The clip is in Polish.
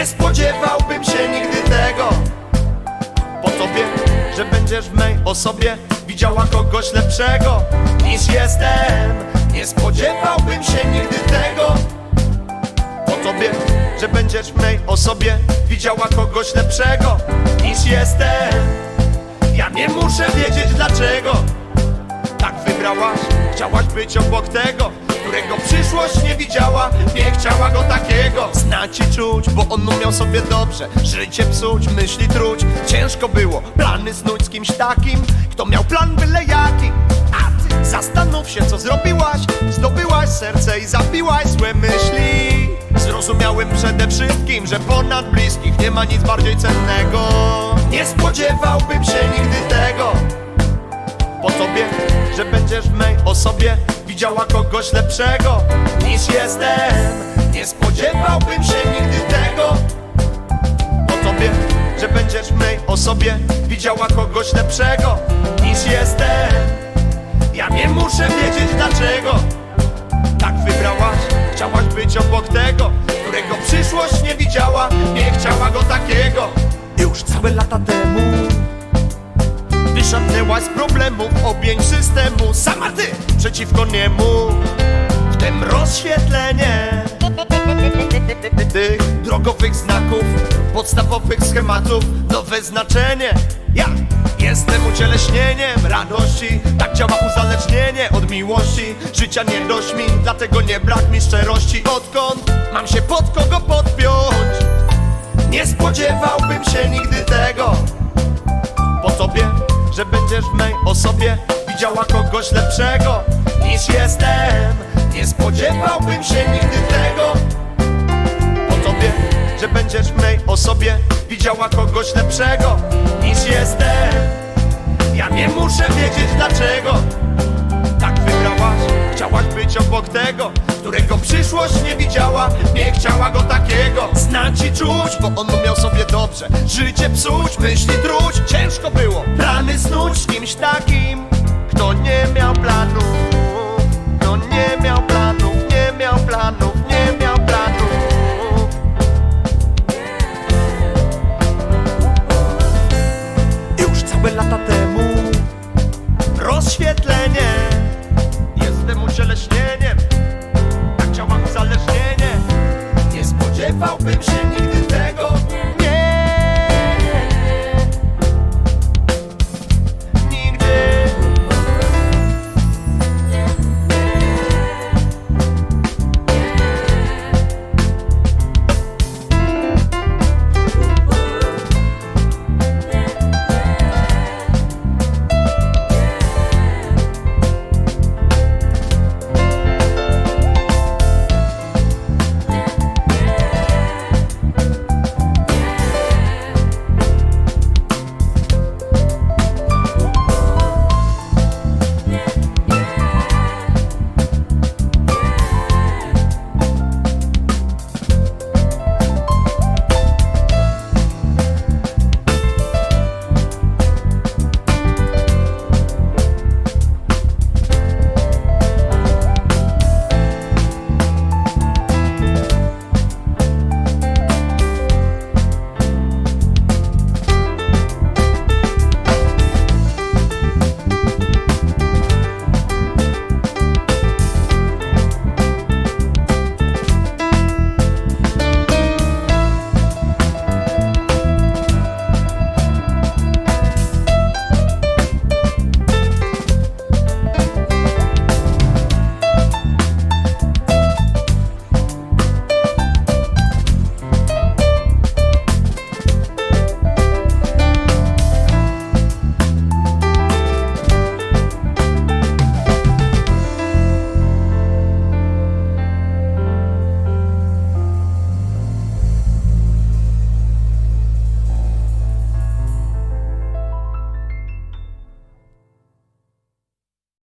Nie spodziewałbym się nigdy tego. Po tobie, że będziesz w mej osobie Widziała kogoś lepszego niż jestem. Nie spodziewałbym się nigdy tego. Po tobie, że będziesz w mej osobie Widziała kogoś lepszego niż jestem. Ja nie muszę wiedzieć dlaczego. Tak wybrałaś, chciałaś być obok tego Którego przyszłość nie widziała, nie chciała go takiego Znać i czuć, bo on umiał sobie dobrze Życie psuć, myśli truć. Ciężko było plany snuć z kimś takim Kto miał plan byle jaki. A ty zastanów się co zrobiłaś. Zdobyłaś serce i zabiłaś złe myśli. Zrozumiałem przede wszystkim, że ponad bliskich nie ma nic bardziej cennego. Nie spodziewałbym się nigdy tego. Po tobie, że będziesz w mej osobie widziała kogoś lepszego niż jestem. Nie spodziewałbym się nigdy tego. Po tobie, że będziesz w mej osobie widziała kogoś lepszego niż jestem. Ja nie muszę wiedzieć dlaczego. Tak wybrałaś, chciałaś być obok tego, którego przyszłość nie widziała, nie chciała go takiego. Już całe lata temu Wyszarpnęłaś z problemów objęć systemu Sama ty przeciwko niemu. W tym rozświetlenie Tych drogowych znaków Podstawowych schematów Nowe znaczenie Ja jestem ucieleśnieniem radości Tak działa uzależnienie od miłości. Życia nie dość mi, dlatego nie brak mi szczerości. Odkąd mam się pod kogo podpiąć? Nie spodziewałbym się nigdy tego. Po tobie, że będziesz w mej osobie widziała kogoś lepszego niż jestem. Nie spodziewałbym się nigdy tego. Po tobie, że będziesz w mej osobie widziała kogoś lepszego niż jestem. Ja nie muszę wiedzieć dlaczego. Tak wybrałaś, chciałaś być obok tego Którego przyszłość nie widziała, nie chciała go takiego Znać i czuć, bo on umiał sobie dobrze Życie psuć, myśli truć, podświetlenie Jestem ucieleśnieniem Tak działa uzależnienie. Nie spodziewałbym się nigdy